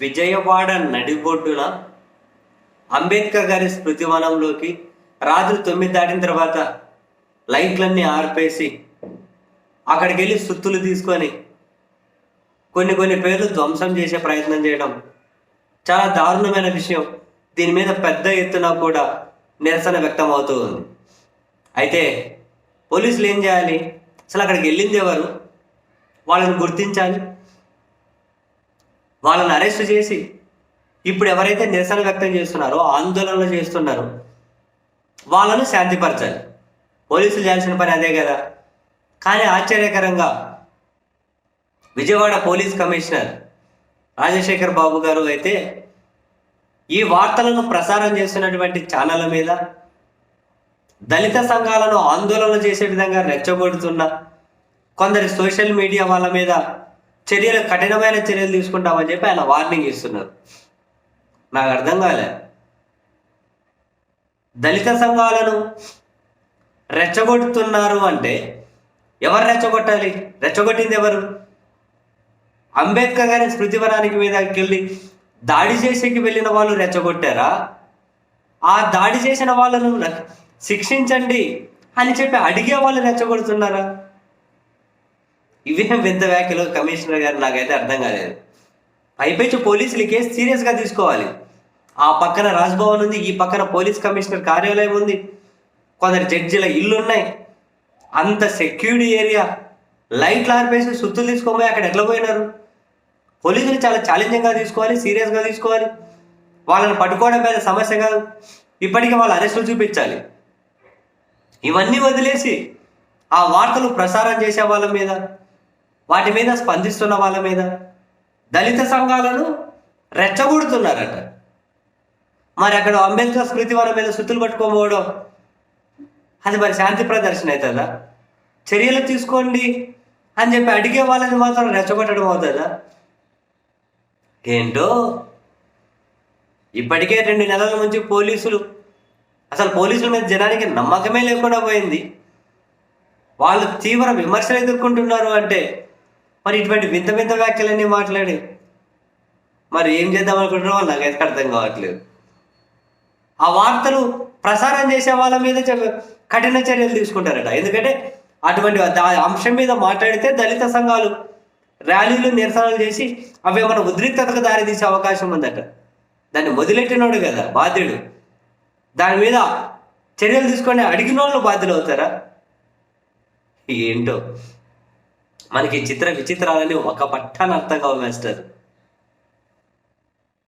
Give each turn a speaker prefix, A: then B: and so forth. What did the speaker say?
A: విజయవాడ నడిబొడ్డున అంబేద్కర్ గారి స్మృతివనంలోకి రాత్రి తొమ్మిది దాటిన తర్వాత లైట్లన్నీ ఆర్పేసి అక్కడికి వెళ్ళి సుత్తులు తీసుకొని కొన్ని కొన్ని పేర్లు ధ్వంసం చేసే ప్రయత్నం చేయడం చాలా దారుణమైన విషయం. దీని మీద పెద్ద ఎత్తున కూడా నిరసన వ్యక్తం అవుతూ ఉంది. అయితే పోలీసులు ఏం చేయాలి? అసలు అక్కడికి వెళ్ళింది ఎవరు? వాళ్ళని గుర్తించాలి? వాళ్ళని అరెస్ట్ చేసి ఇప్పుడు ఎవరైతే నిరసన వ్యక్తం చేస్తున్నారో ఆందోళనలు చేస్తున్నారో వాళ్ళను శాంతిపరచాలి. పోలీసులు చేయాల్సిన పని అదే కదా. కానీ ఆశ్చర్యకరంగా విజయవాడ పోలీస్ కమిషనర్ రాజశేఖర్ బాబు గారు అయితే ఈ వార్తలను ప్రసారం చేస్తున్నటువంటి ఛానళ్ళ మీద దళిత సంఘాలను ఆందోళన చేసే విధంగా రెచ్చగొడుతున్న కొందరి సోషల్ మీడియా వాళ్ళ మీద చర్యలు కఠినమైన చర్యలు తీసుకుంటామని చెప్పి ఆయన వార్నింగ్ ఇస్తున్నారు. నాకు అర్థం కాలే. దళిత సంఘాలను రెచ్చగొడుతున్నారు అంటే ఎవరు రెచ్చగొట్టాలి? రెచ్చగొట్టింది ఎవరు? అంబేద్కర్ గారి స్మృతివనానికి మీదకి వెళ్ళి దాడి చేసేకి వెళ్ళిన వాళ్ళు రెచ్చగొట్టారా? ఆ దాడి చేసిన వాళ్ళను శిక్షించండి అని చెప్పి అడిగే వాళ్ళు రెచ్చగొడుతున్నారా? ఇవేం పెద్ద వ్యాఖ్యలు కమిషనర్ గారు నాకైతే అర్థం కాలేదు. పైపెచ్చు పోలీసులు ఈ కేసు సీరియస్గా తీసుకోవాలి. ఆ పక్కన రాజ్భవన్ ఉంది ఈ పక్కన పోలీస్ కమిషనర్ కార్యాలయం ఉంది. కొందరు జడ్జిల ఇల్లు ఉన్నాయి అంత సెక్యూర్డ్ ఏరియా. లైట్లు ఆర్పేసి సుత్తులు తీసుకోబోయి అక్కడ ఎట్లా పోయినారు? పోలీసులు చాలా ఛాలెంజింగ్గా తీసుకోవాలి సీరియస్గా తీసుకోవాలి. వాళ్ళని పట్టుకోవడం పెద్ద సమస్య కాదు. ఇప్పటికీ వాళ్ళ అరెస్టులు చూపించాలి. ఇవన్నీ వదిలేసి ఆ వార్తలు ప్రసారం చేసే వాళ్ళ మీద వాటి మీద స్పందిస్తున్న వాళ్ళ మీద. దళిత సంఘాలను రెచ్చగొడుతున్నారట. మరి అక్కడ అంబేద్కర్ స్మృతి వాళ్ళ మీద సుత్తులు పట్టుకోబోవడం అది మరి శాంతి ప్రదర్శన అవుతుందా? చర్యలు తీసుకోండి అని చెప్పి అడిగే వాళ్ళని మాత్రం రెచ్చగొట్టడం అవుతుందా? ఏంటో? ఇప్పటికే రెండు నెలల నుంచి పోలీసులు అసలు పోలీసుల మీద జనానికి నమ్మకమే లేకుండా పోయింది. వాళ్ళు తీవ్ర విమర్శలు ఎదుర్కొంటున్నారు అంటే మరి ఇటువంటి వింత వింత వ్యాఖ్యలన్నీ మాట్లాడి మరి ఏం చేద్దాం అనుకుంటున్నారో నాకైతే అర్థం కావట్లేదు. ఆ వార్తలు ప్రసారం చేసే వాళ్ళ మీద చె- కఠిన చర్యలు తీసుకుంటారట. ఎందుకంటే అటువంటి దా- అంశం మీద మాట్లాడితే దళిత సంఘాలు ర్యాలీలు నిరసనలు చేసి అవి మన ఉద్రిక్తతకు దారితీసే అవకాశం ఉందట. దాన్ని వదిలెట్టినోడు కదా బాధ్యుడు. దాని మీద చర్యలు తీసుకొని అడిగిన వాళ్ళు బాధ్యులు అవుతారా ఏంటో. మనకి చిత్ర విచిత్రాలని ఒక పట్టాన అర్థం కావు మాస్టర్.